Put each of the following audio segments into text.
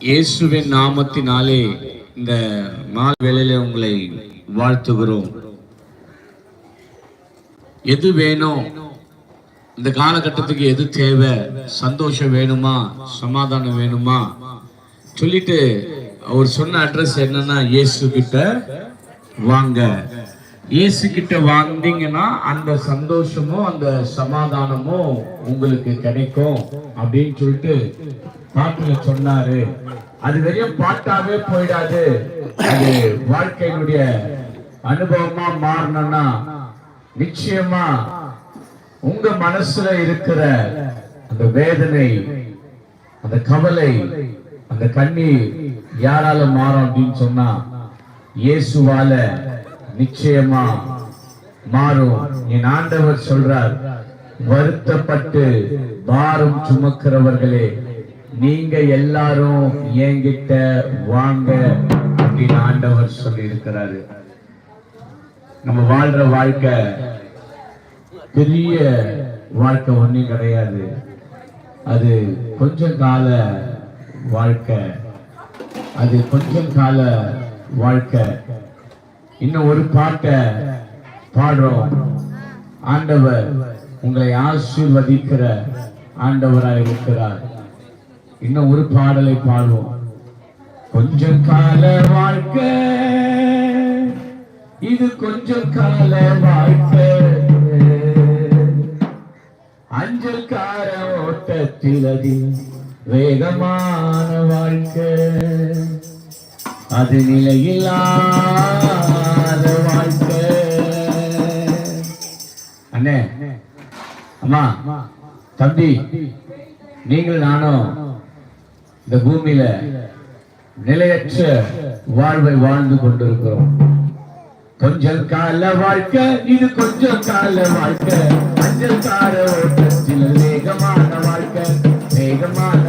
இயேசுவின் நாமத்தினாலே இந்த மால் வேளையில உங்களை வாழ்த்துகிறோம். எது வேணும் இந்த காலகட்டத்துக்கு எது தேவை சந்தோஷம் வேணுமா சமாதானம் வேணுமா? சொல்லிட்டு அவர் சொன்ன அட்ரஸ் என்னன்னா இயேசு கிட்ட வாங்க. இயேசு கிட்ட வந்தீங்கன்னா அந்த சந்தோஷமும் அந்த சமாதானமும் உங்களுக்கு கிடைக்கும் அப்படின்னு சொல்லிட்டு பாட்டுல சொன்னாரு. அது வெறும் பாட்டாவே போயிடாது. அது வாழ்க்கையினுடைய அனுபவமா மாறணும்னா நிச்சயமா உங்க மனசுல இருக்கிற அந்த வேதனை அந்த கவலை அந்த கண்ணீர் யாரால மாறும் அப்படின்னு சொன்னா இயேசுவால நிச்சயமா மாறும். என் ஆண்டவர் சொல்றார் வருத்தப்பட்டு பாரம் சுமக்கிறவர்களே நீங்க எல்லாரும் என்கிட்ட வாங்க அப்படின்னு ஆண்டவர் சொல்லி இருக்கிறாரு நம்ம வாழ்ற வாழ்க்கை பெரிய வாழ்க்கை ஒன்றும் கிடையாது. அது கொஞ்ச கால வாழ்க்கை. அது கொஞ்சம் கால வாழ்க்கை. இன்னும் ஒரு பாட்டை பாடுறோம். ஆண்டவர் உங்களை ஆசீர்வதிக்கிற ஆண்டவராக இருக்கிறார். இன்னும் ஒரு பாடலை பாடுவோம். கொஞ்சம் கால வாழ்க்கை இது கொஞ்சம் கால வாழ்க்கை. அஞ்சல் கார ஓட்டத்தில் அது வேகமான வாழ்க்கை. அது நிலையில்லாத வாழ்க்கை. அண்ணே அம்மா தம்பி நீங்கள் நானும் இந்த பூமியில நிலையற்ற வாழ்வை வாழ்ந்து கொண்டிருக்கிறோம். கொஞ்சம் கால வாழ்க்கை இது கொஞ்சம் கால வாழ்க்கை. அஞ்சல் கார ஓட்டத்தில் வேகமான வாழ்க்கை வேகமான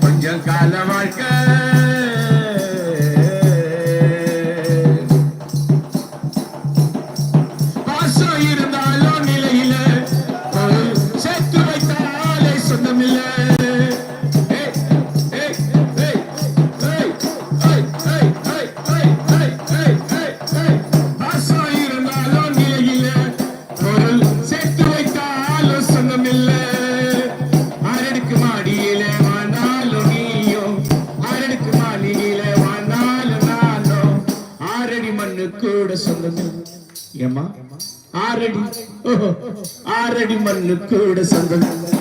கொஞ்சம் கால வாழ்க்கை. கண்ணுக்கூட சொந்தம்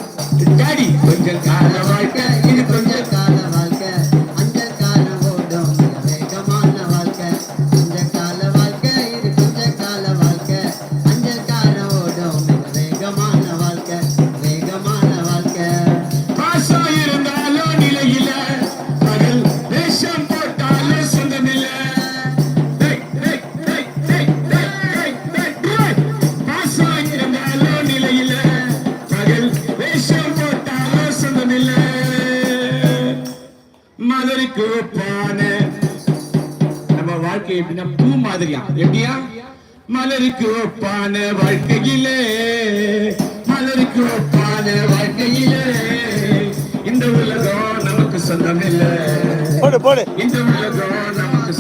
போடு போடு. இந்த உலகம் நமக்கு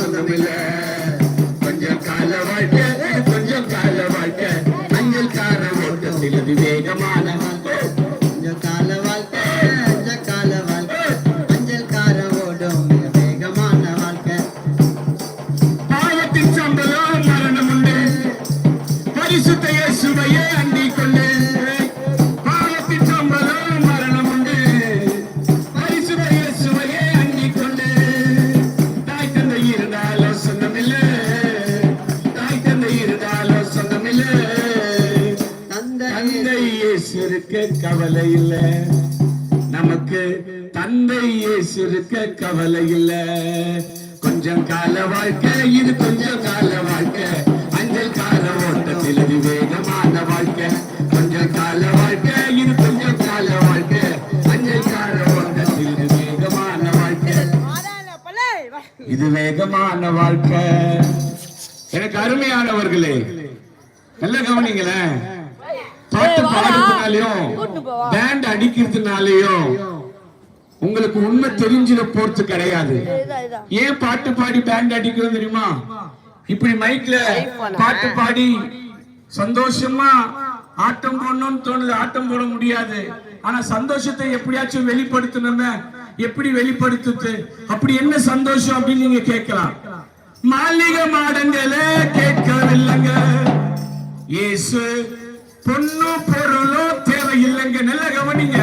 கவலை இல்ல. நமக்கு தந்தை இயேசு இருக்க கவலை இல்ல. கொஞ்சம் கால வாழ்க்கை இது கொஞ்சம் கால வாழ்க்கை. அஞ்சல் கால ஓட்டத்தில் இது வேகமான வாழ்க்கை. கொஞ்சம் கால வாழ்க்கை இது கொஞ்சம் கால வாழ்க்கை. அஞ்சல் கால ஓட்டத்தில் இது வேகமான வாழ்க்கை. இது வேகமான வாழ்க்கை. எனக்கு அருமையானவர்களே நல்ல கவனிங்களேன்? பாட்டு பாடுறதுனாலயும் பேண்ட் அடிக்கிறதுனாலயும் உங்களுக்கு உண்மை தெரிஞ்சிட போறது கிடையாது. ஏன் பாட்டு பாடி பேண்ட் அடிக்கிறோம் தெரியுமா? இப்படி மைக்ல பாட்டு பாடி சந்தோஷமா ஆட்டம் போடணும்னு தோணுது. ஆட்டம் போட முடியாது. ஆனா சந்தோஷத்தை எப்படியாச்சும் வெளிப்படுத்தணுமே? எப்படி வெளிப்படுத்துது? அப்படி என்ன சந்தோஷம் அப்படின்னு நீங்க கேட்கலாம். மாளிகை மாடங்களே கேட்கவில்லைங்க. இயேசு பொண்ணு பொருளோ தேவையில்லைங்க. நல்ல கவனிங்க.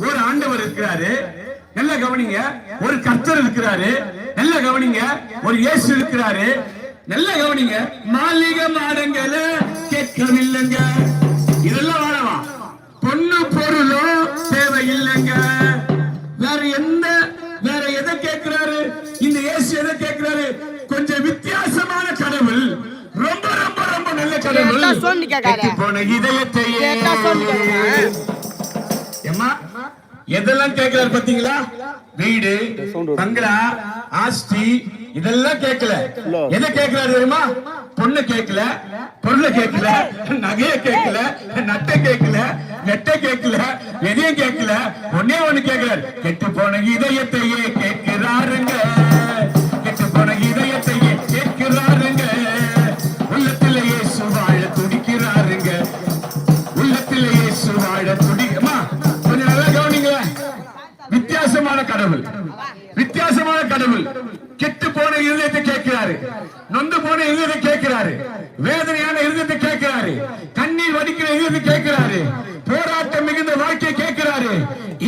ஒரு ஆண்டவர் இருக்கிறாரு. நல்ல கவனிங்க. ஒரு கர்த்தர் இருக்கிறாரு. நல்ல கவனிங்க. ஒரு இயேசு இருக்கிறாரு. நல்ல கவனிங்க. மாளிகை மாடங்கள கேட்கவில்லைங்க. இதெல்லாம் வேணாமா? பொண்ணு பொருளோ தேவையில்லைங்க. வேற எந்த வேற எதை கேட்கிறாரு? இந்த இயேசு எதை கேட்கிறாரு? கொஞ்சம் வித்தியாசமான கடவுள் ரொம்ப ரொம்ப ரொம்ப நல்ல கடவுள் கேட்டா சொல்லி கேட்காத. கெட்டுப் போன இதயத்தையே கேட்டா சொல்லி கேட்காத. ஏம்மா எதெல்லாம் கேட்கிறாரு பாத்தீங்களா? வீடு பங்களா ஆஸ்தி இதெல்லாம் கேட்கல. எதை கேட்கிறாரு தெரியுமா? பொண்ணு கேட்கல பொருளை கேட்கல நகைய கேட்கல நட்டை கேட்கல நெட்டை கேட்கல எதையும் கேட்கல. ஒன்னே ஒண்ணு கேட்கிறாரு. கெட்டு போன இதயத்தையே கேட்கிறாருங்க. கடவுள். வித்தியாசமான கடவுள். கெட்டு போன இருதயத்தை கேட்கிறாரு. நொந்து போன இருதயத்தை கேட்கிறாரு. வேதனையான இருதயத்தை கேட்கிறாரு. கண்ணீர் வடிக்கிற இருதயத்தை கேட்கிறாரு. போராட்டம் மிகுந்த வாழ்க்கையை கேட்கிறாரு.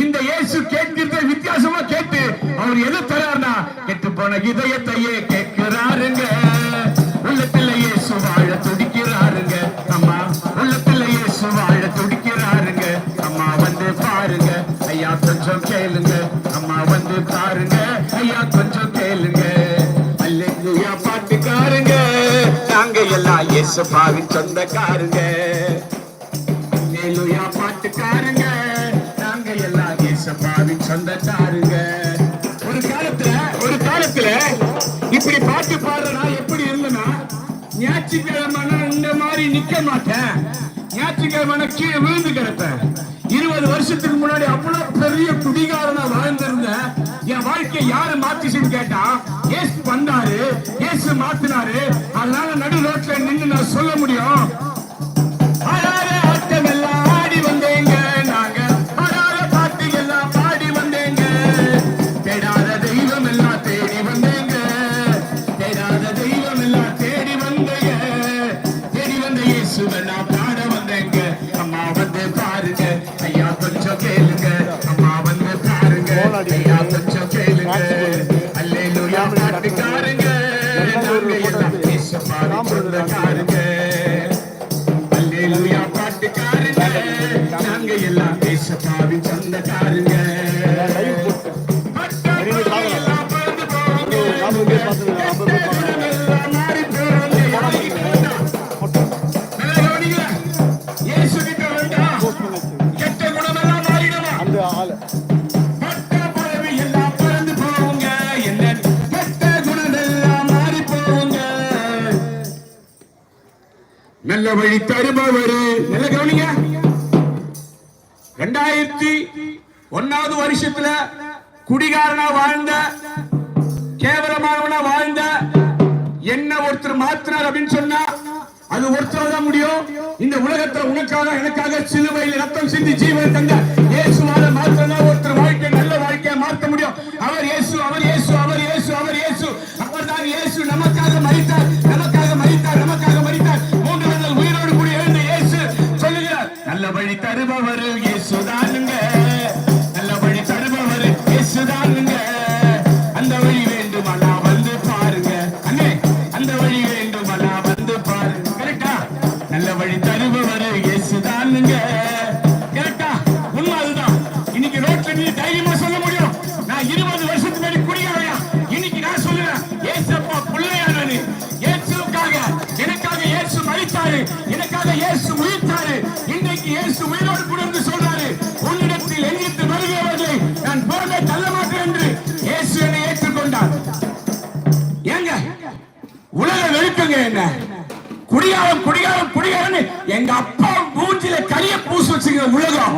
இந்த இயேசு கேட்கிறத வித்தியாசமா கேட்டு அவர் எது தரார்னா கெட்டு போன இதயத்தையே கேட்க எல்லாம் சொந்தக்காருங்க. ஏலுயா பாட்டுக்காருங்க. நாங்க எல்லாம் இயேசு பாவின் சொந்தக்காருங்க. ஒரு காலத்துல ஒரு காலத்துல இப்படி பாட்டு பாடுற எப்படி இருந்தனா ஞாயிற்றுக்கிழமை இந்த மாதிரி நிக்க மாட்டேன். ஞாயிற்றுக்கிழமை கீழே விழுந்து கிடப்பேன். இருபது வருஷத்துக்கு முன்னாடி அவ்வளவு பெரிய குடிகாரனா வாழ்ந்திருந்தேன். என் வாழ்க்கையை யாரு மாத்திச்சுன்னு கேட்டா ஏசு வந்தாரு. ஏசு மாத்தினாரு வழி தருபவரு நல்ல கவனிங்க? ரெண்டாயிரத்தி ஒன்னாவது வருஷத்துல குடிகாரனா வாழ்ந்த கேவலமானவனா வாழ்ந்த என்ன ஒருத்தர் மாத்தினார் அப்படின்னு சொன்னா அது ஒருத்தர் தான் முடியும். இந்த உலகத்துல உனக்காக எனக்காக சிலுவையில் ரத்தம் சிந்தி ஜீவன் தந்த இயேசுவால மாத்திரம் ஒருத்தர் வாழ்க்கை நல்ல வாழ்க்கையை மாற்ற முடியும். அவர் இயேசு அவர் இயேசு அவர் குடியாரம் குடியாரம் குடியாரம் எங்க அப்பா மூஞ்சில கரிய பூசு வச்சுங்க உலகம்.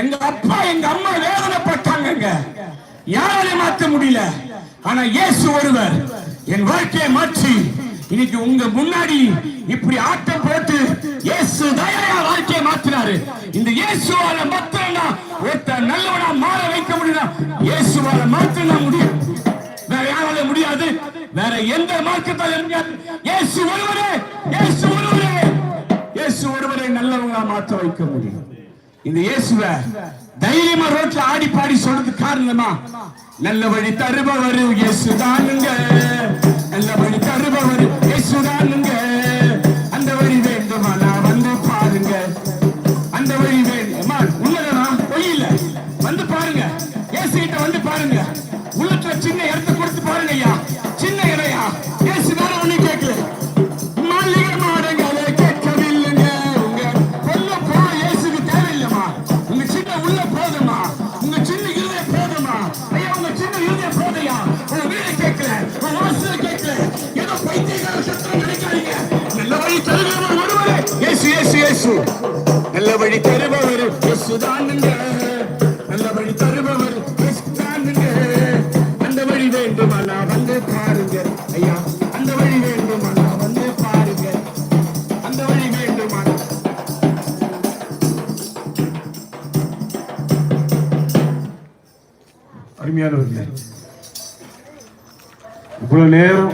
எங்க அப்பா எங்க அம்மா வேதனைப்பட்டாங்க யாராலே மாற்ற முடியல. ஆனா இயேசு ஒருவர் என் வாழ்க்கையை மாற்றி இன்னைக்கு உங்க முன்னாடி இப்படி ஆட்டம் போட்டு இயேசு தயா வாழ்க்கையை மாத்தினாரு இந்த இயேசுவால மட்டும்தான் ஒருத்தர் நல்லவனா மாற வைக்க முடியும் இயேசுவால மாத்தினா முடியும். வேற யாரால முடியாது. வேற எந்த மார்க்கத்தால இயேசு ஒருவரே இயேசு ஒருவரே. இயேசு ஒருவரை நல்லவங்களா மாற்ற வைக்க முடியும். இந்த இயேசுவ தைரியமா ரோட்ல ஆடி பாடி சொல்றது காரணமா? நல்ல வழி தருபவர் இயேசுதானுங்க நல்ல வழி தருபவர் இயேசுதானுங்க அருமையானவர்களே இவ்வளவு நேரம்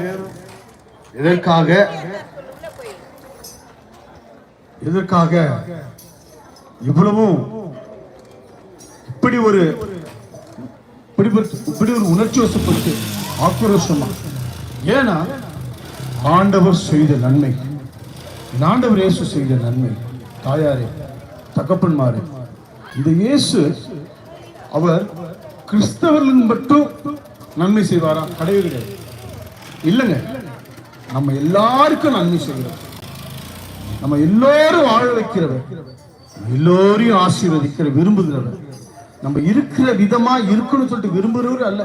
எதற்காக? எதற்காக? இவ்வளவும் இப்படி ஒரு இப்படி ஒரு- உணர்ச்சி வசப்பட்டு ஆக்ரோஷமா? ஏன்னா ஆண்டவர் செய்த நன்மை ஆண்டவர் இயேசு செய்த நன்மை தாயாரே தகப்பன்மாரே இந்த இயேசு அவர் கிறிஸ்தவர்களுக்கு மட்டும் நன்மை செய்வாரா? கிடையவே கிடையாது. இல்லைங்க. நம்ம எல்லாருக்கும் நன்மை செய்கிறோம் நம்ம எல்லோரும் வாழ வைக்கிறவர். எல்லோரையும் ஆசீர்வதிக்கிற விரும்புகிறவர். நம்ம இருக்கிற விதமா இருக்கணும்னு சொல்லிட்டு விரும்புகிறவர் அல்ல.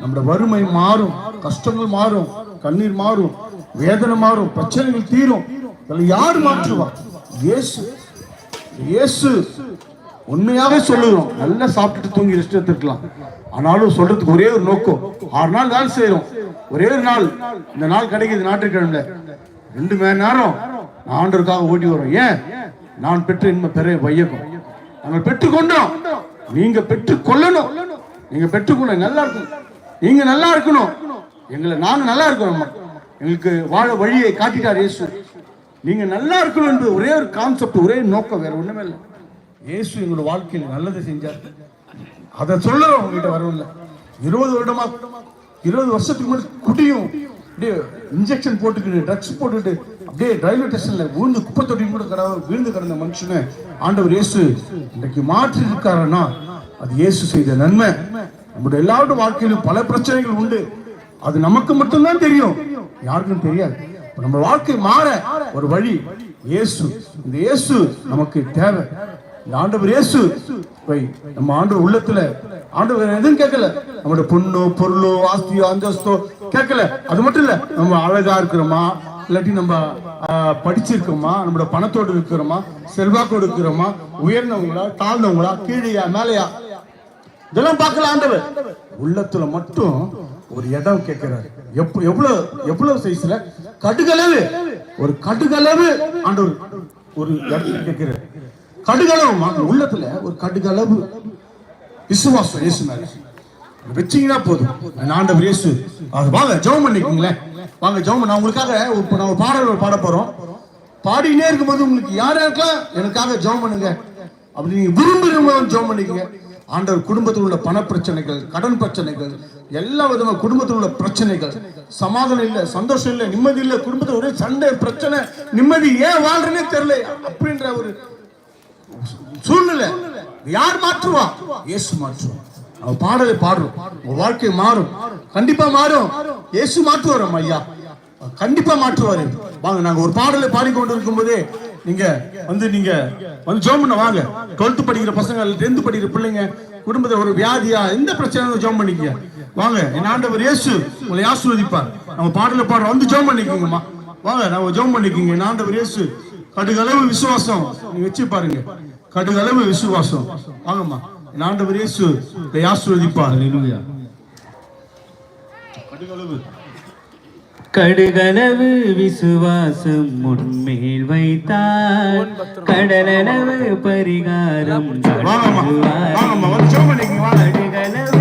நம்மளோட வறுமை மாறும் கஷ்டங்கள் மாறும் கண்ணீர் மாறும் வேதனை மாறும் பிரச்சனைகள் தீரும். அதில் யார் மாற்றுவா இயேசு. இயேசு. உண்மையாவே சொல்லுகிறோம். நல்லா சாப்பிட்டுட்டு தூங்கி ரெஸ்ட் எடுத்துக்கலாம் ஆனாலும் சொல்றதுக்கு ஒரே ஒரு நோக்கம். ஆறு நாள் வேலை செய்யறோம் ஒரே ஒரு நாள். இந்த நாள் கிடைக்குது ஞாயிற்றுக்கிழமை ரெண்டு மணி நேரம் ஆண்டருக்காக ஓட்டி வரோம் ஏன்? நான் பெற்ற இன்மை பெரிய வையகம். நாங்கள் பெற்றுக்கொண்டோம். நீங்க பெற்றுக் கொள்ளணும் நீங்க பெற்றுக்கொள்ள நல்லா இருக்கணும். நீங்க நல்லா இருக்கணும். எங்களை நாங்க நல்லா இருக்கணும் எங்களுக்கு வாழ வழியை காட்டிட்டார் இயேசு. நீங்க நல்லா இருக்கணும் என்று ஒரே ஒரு கான்செப்ட் ஒரே நோக்கம். வேற ஒண்ணுமே இல்லை. இயேசு எங்களோட வாழ்க்கையில் நல்லதை செஞ்சார். அதை சொல்லுறோம் உங்ககிட்ட வரவில்லை. இருபது வருடமா இருபது வருஷத்துக்கு முன்னாடி குடியும் அப்படியே இன்ஜெக்ஷன் போட்டுக்கிட்டு ட்ரக்ஸ் போட்டுட்டு அப்படியே ரயில்வே ஸ்டேஷன்ல விழுந்து குப்பை தொட்டி கூட கடவுள் விழுந்து கிடந்த மனுஷனை ஆண்டவர் இயேசு இன்னைக்கு மாற்றி இருக்காருன்னா அது இயேசு செய்த நன்மை. நம்முடைய எல்லாரோட வாழ்க்கையிலும் பல பிரச்சனைகள் உண்டு. அது நமக்கு மட்டும்தான் தெரியும். யாருக்கும் தெரியாது. நம்ம வாழ்க்கை மாற ஒரு வழி இயேசு. இந்த இயேசு நமக்கு தேவை. ஆண்டவர் இயேசு. போய் நம்ம ஆண்டவர் உள்ளத்துல ஆண்டவர் எதுவும் கேட்கல. நம்மளோட பொண்ணோ பொருளோ ஆஸ்தியோ அந்தஸ்தோ கேட்கல. அது மட்டும் இல்ல நம்ம அழகா இருக்கிறோமா? இல்லாட்டி நம்ம படிச்சிருக்கோமா நம்மளோட பணத்தோடு இருக்கிறோமா? செல்வாக்கோடு இருக்கிறோமா? உயர்ந்தவங்களா தாழ்ந்தவங்களா கீழையா மேலையா? இதெல்லாம் பார்க்கல ஆண்டவர். உள்ளத்துல மட்டும் ஒரு இடம் கேட்கிறாரு. எப்ப எவ்வளவு எவ்வளவு சைஸ்ல கடுகளவு. ஒரு கடுகளவு ஆண்டவர் ஒரு இடத்துல கேட்கிறார். கடுகளவு மா- உள்ளத்துல ஒரு கடுகளவு. விசுவாசம் இயேசு மேல. வச்சீங்கன்னா போதும். ஆண்டவர் இயேசு. அது வாங்க ஜெபம் பண்ணிக்கோங்களேன். வாங்க ஜெபம் பண்ண- நான் உங்களுக்காக இப்போ நான் ஒரு பாடல் பாட போறோம். பாடினே இருக்கும்போது உங்களுக்கு யார் யாருக்கெல்லாம் எனக்காக ஜெபம் பண்ணுங்க. அப்படி நீங்க விரும்புகிறவங்க ஜெபம் பண்ணிக்கோங்க. ஆண்டவர் குடும்பத்தில் உள்ள பண பிரச்சனைகள் கடன் பிரச்சனைகள் எல்லா விதமான குடும்பத்தில் உள்ள பிரச்சனைகள் சமாதானம் இல்லை சந்தோஷம் இல்லை நிம்மதி இல்லை குடும்பத்தில் ஒரே சண்டை பிரச்சனை நிம்மதி ஏன் வாழ்றேனே தெரியல அப்படின்ற ஒரு சூழ்நிலை. யார் மாற்றுவா? இயேசு மாற்றுவா அவ பாடலை பாடுறோம். வாழ்க்கை மாறும். கண்டிப்பா மாறும். இயேசு மாற்றுவார் ஐயா. கண்டிப்பா மாற்றுவாரு. வாங்க நாங்க ஒரு பாடலை பாடிக்கொண்டு இருக்கும்போதே நீங்க வந்து நீங்க வந்து ஜோம் பண்ண வாங்க. டுவெல்த் படிக்கிற பசங்க டென்த் படிக்கிற பிள்ளைங்க குடும்பத்தை ஒரு வியாதியா எந்த பிரச்சனை ஜோம் பண்ணிக்க வாங்க என் ஆண்டவர் இயேசு உங்களை ஆசீர்வதிப்பார். நம்ம பாடலை பாடுறோம். வந்து ஜோம் பண்ணிக்கோங்கம்மா. வாங்க நம்ம ஜோம் பண்ணிக்கோங்க. என் ஆண்டவர் இயேசு கடுகளவு விசுவாசம். வச்சு பாருங்க. கடுகளவு விசுவாசம். ஆகமா ஆண்டவர் இயேசு இதை ஆசீர்வதிப்பார். ஹalleluya கடுகளவு. கடுகளவு விசுவாசம் முன்மேல் வைத்தார். கடலளவு பரிகாரம் கடுகளவு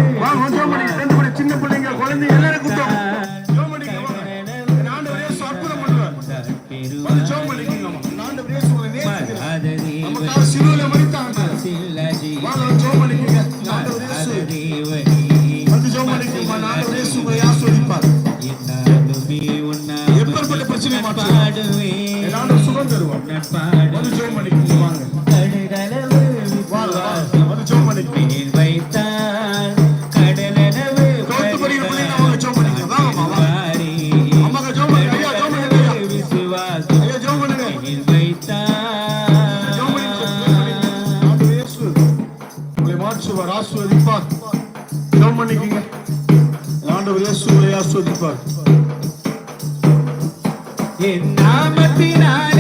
பாடுவே ஆண்டவர் சுகம் தருவார். வந்து ஜோம் பண்ணிக்கு வாங்க. கடலளவு வந்து ஜோம் பண்ணிக்கு நீர் வைத்தால் கடலளவு மாற்றுவார் ஆஸ்வதிப்பார் ஜோம் பண்ணிக்கீங்க. ஆண்டவர் இயேசுவை ஆஸ்வதிப்பார் നിന്നാമത്തിനായി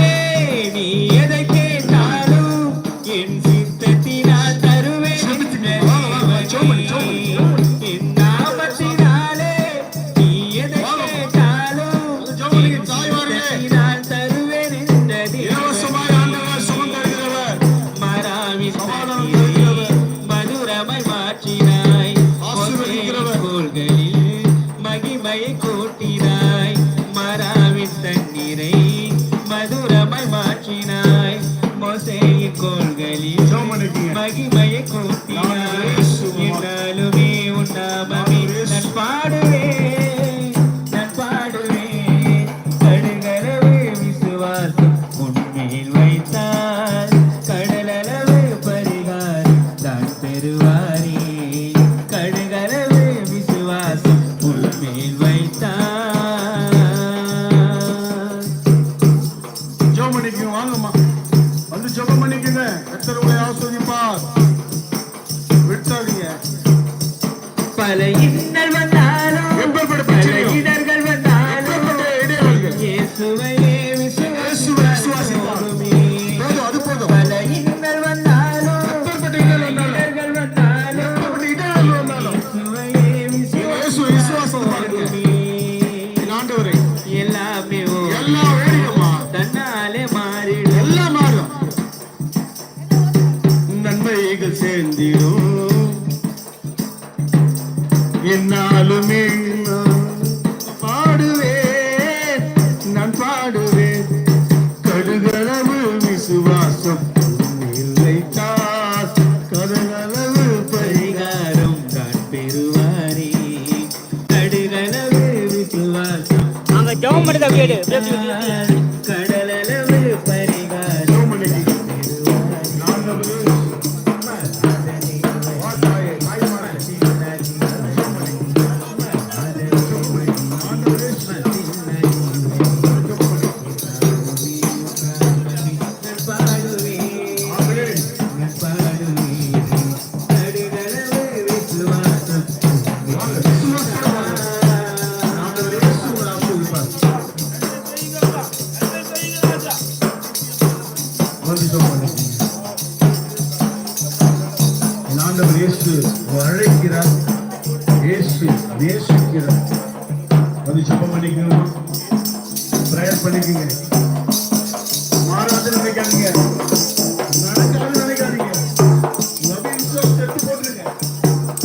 கூட்டிய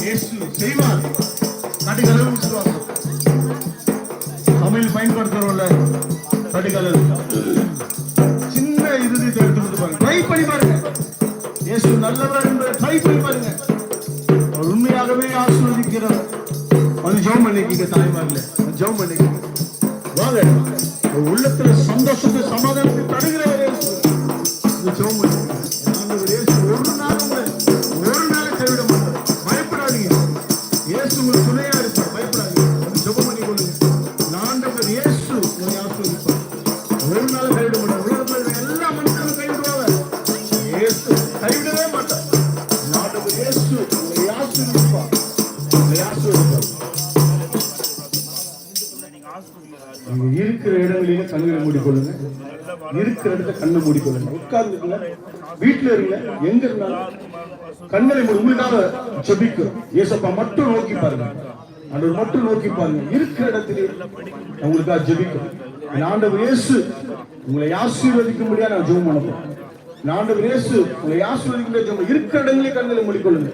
இயேசு செய்வார் நடுகளவு விசுவாசம். தமிழ் பயன்படுத்துறோம்ல நடுகளவு சின்ன இறுதி எடுத்து பாருங்க. ட்ரை பண்ணி பாருங்க. இயேசு நல்லவர் என்பதை ட்ரை பண்ணி பாருங்க. உண்மையாகவே ஆசீர்வதிக்கிறவர். அது ஜெபம் பண்ணிக்கிங்க தாய்மாரில் ஜெபம் பண்ணிக்கிங்க நீங்க இருக்கிற இடங்களில கண்களை மூடிக்கொள்ளுங்க. இருக்கிற இடத்துல கண்ணை மூடிக்கொள்ளுங்க. உட்கார்ந்துக்குங்க வீட்டுல இருங்க. எங்க இருந்தாலும் கண்களை உங்களுக்காக ஜபிக்கும் ஏசப்பா மட்டும் நோக்கி பாருங்க. ஆண்டவர் மட்டும் நோக்கி பாருங்க. இருக்கிற இடத்திலே உங்களுக்காக ஜெபிக்கும் ஆண்டவர் இயேசு உங்களை ஆசீர்வதிக்க முடியாது நான் ஜெபம் பண்ணப்போம் ஆண்டவர் இயேசு உங்களை ஆசீர்வதிக்க முடியாது இருக்கிற இடங்களே கண்களை மூடிக்கொள்ளுங்க.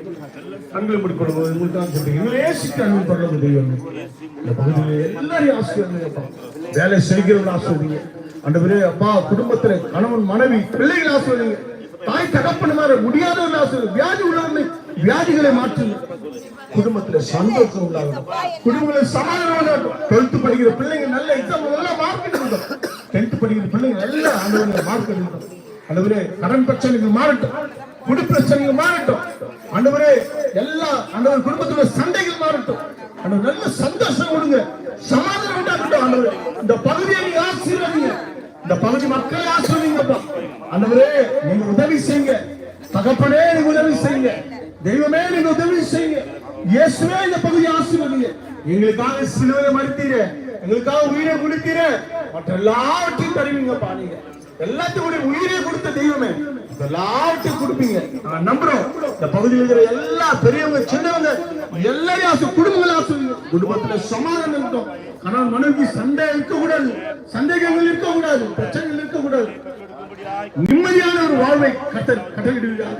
கண்களை மூடிக்கொள்ளுங்க உங்களுக்கு தான் சொல்றேன் எங்களை அன்பு இந்த எல்லாரையும் வேலை செய்கிறவங்க அப்பா குடும்பத்துல கணவன் மனைவி பிள்ளைகள் ஆசீர்வதிங்க. தாய் தகப்பனுமார முடியாதவர்கள் ஆசீர்வதி. வியாதி உள்ளவர்களை வியாதிகளை மாற்றுங்க குடும்பத்துல சந்தோஷம் உண்டாகும் குடும்பத்துல சமாதானம் உண்டாகும் டுவெல்த் படிக்கிற பிள்ளைங்க நல்ல எக்ஸாம் நல்லா மார்க் எடுக்கணும் டென்த் படிக்கிற பிள்ளைங்க நல்ல அந்த மார்க் எடுக்கணும் ஆண்டவரே கடன் பிரச்சனைகள் மாறட்டும். குடி பிரச்சனைகள் மாறட்டும். ஆண்டவரே எல்லா ஆண்டவர் குடும்பத்துல சண்டைகள் மாறட்டும். ஆண்டவர் நல்ல சந்தோஷம் கொடுங்க. சமாதானம் உண்டாகட்டும் ஆண்டவரே. இந்த பகுதியை நீங்க ஆசீர்வதிங்க. இந்த பகுதி மக்களை ஆசீர்வதிங்கப்பா. ஆண்டவரே நீங்க உதவி செய்யுங்க. தகப்பனே நீங்க உதவி செய்யுங்க. தெய்வமே நீங்க உதவி செய்யுங்க. இயேசுவே இந்த பகுதியை ஆசீர்வதிங்க. எங்களுக்காக சிலுவையை மறுத்தீரே. எங்களுக்காக உயிரை கொடுத்தீரே. மற்ற எல்லாவற்றையும் தருவீங்கப்பா நீங்க. எல்லாத்துக்கும் உயிரை கொடுத்த தெய்வமே. எல்லாருக்கும் கொடுப்பீங்க. நான் நம்புறோம் இந்த பகுதியில் இருக்கிற எல்லா பெரியவங்க சின்னவங்க எல்லாரையும் ஆசை குடும்பங்கள் ஆசைங்க குடும்பத்துல சமாதானம் இருக்கும் கணவன் மனைவி சண்டை இருக்கக்கூடாது. சந்தேகங்கள் இருக்கக்கூடாது. பிரச்சனைகள் இருக்கக்கூடாது. நிம்மதியான ஒரு வாழ்வை கட்ட கட்டளிடுகிறார்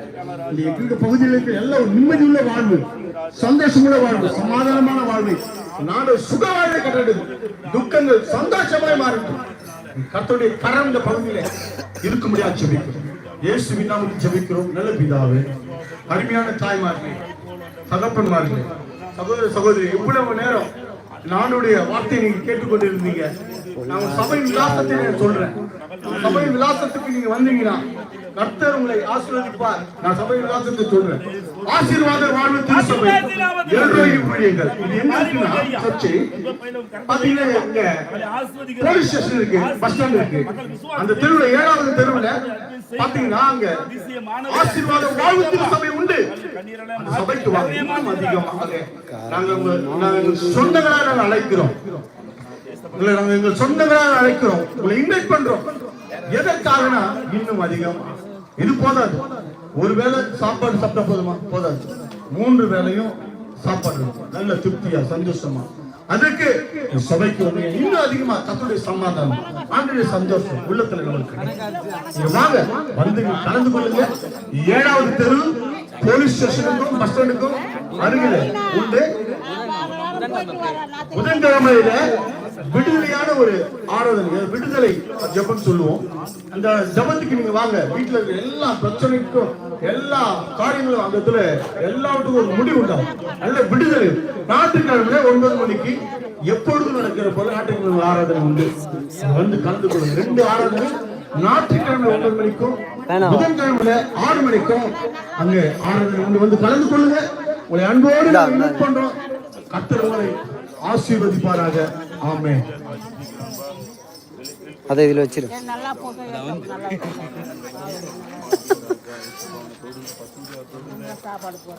இந்த எங்க பகுதியில் இருக்கிற எல்லா ஒரு நிம்மதியுள்ள வாழ்வு சந்தோஷமுள்ள வாழ்வு சமாதானமான வாழ்வை நாடு சுக வாழ்வை கட்டளிடுது துக்கங்கள் சந்தோஷமாய் மாறட்டும். கத்தோடைய கரம் இந்த பகுதியில இருக்க முடியாது ஜெபிக்கிறோம். இயேசு வினாவுக்கு ஜெபிக்கிறோம். நல்ல பிதாவே அருமையான தாய்மார்களே தகப்பன்மார்களே சகோதர சகோதரி இவ்வளவு நேரம் நானுடைய வார்த்தையை நீங்க கேட்டுக்கொண்டிருந்தீங்க. நான் சபை விலாசத்தை நான் சொல்றேன். சபை விலாசத்துக்கு நீங்க வந்தீங்கன்னா கர்த்தர் உங்களை ஆசீர்வதிப்பார். நான் சபை விலாசத்தை சொல்றேன். ஆசீர்வாத வாழ்வு திருச்சபை ஏழு ஊழியர்கள் இது எங்க இருக்குன்னா சர்ச்சை. பாத்தீங்கன்னா இங்க போலீஸ் ஸ்டேஷன் இருக்கு பஸ் ஸ்டாண்ட் இருக்கு. அந்த தெருவுல ஏழாவது தெருவுல பாத்தீங்கன்னா அங்க ஆசீர்வாத வாழ்வு திருச்சபை உண்டு. சபைக்கு வாங்க. இன்னும் அதிகமாக நாங்க நாங்க எங்கள் சொந்தங்களா நாங்க அழைக்கிறோம். உங்களை நாங்க எங்கள் சொந்தங்களாக அழைக்கிறோம். உங்களை இன்வைட் பண்றோம். எதற்காகனா? இன்னும் அதிகம். இது போதாது. ஒரு வேளை சாப்பாடு சாப்பிட்டா போதுமா? போதாது. மூன்று வேளையும் சாப்பாடு. நல்ல திருப்தியா சந்தோஷமா. அதுக்கு சபைக்கு வந்து இன்னும் அதிகமா கத்துடைய சமாதானம் ஆண்டுடைய சந்தோஷம் உள்ளத்துல நம்மளுக்கு வாங்க வந்து கலந்து கொள்ளுங்க. ஏழாவது தெரு போலீஸ் ஸ்டேஷனுக்கும் பஸ் ஸ்டாண்டுக்கும் அருகில உண்டு. புதன்கிழமையில விடுதலையான ஒரு ஆராதனை விடுதலை ஜெபம் சொல்லுவோம். அந்த ஜெபத்துக்கு நீங்க வாங்க. வீட்டுல இருக்க எல்லா பிரச்சனைக்கும் எல்லா காரியங்களும் அந்த இடத்துல எல்லாவற்றுக்கும் ஒரு முடிவு உண்டாகும். நல்ல விடுதலை. ஞாயிற்றுக்கிழமையில ஒன்பது மணிக்கு எப்பொழுதும் நடக்கிற போல ஞாயிற்றுக்கிழமை ஆராதனை உண்டு. வந்து கலந்து கொள்ளுங்க. ரெண்டு ஆராதனை. ஞாயிற்றுக்கிழமை ஒன்பது மணிக்கும் புதன்கிழமையில ஆறு மணிக்கும் அங்க ஆராதனை உண்டு. வந்து கலந்து கொள்ளுங்க. உங்களை அன்போடு பண்றோம். கர்த்தர் உங்களை ஆசீர்வதிப்பாராக. అదే ఇదిలో వచ్చారు. కాపాడుకో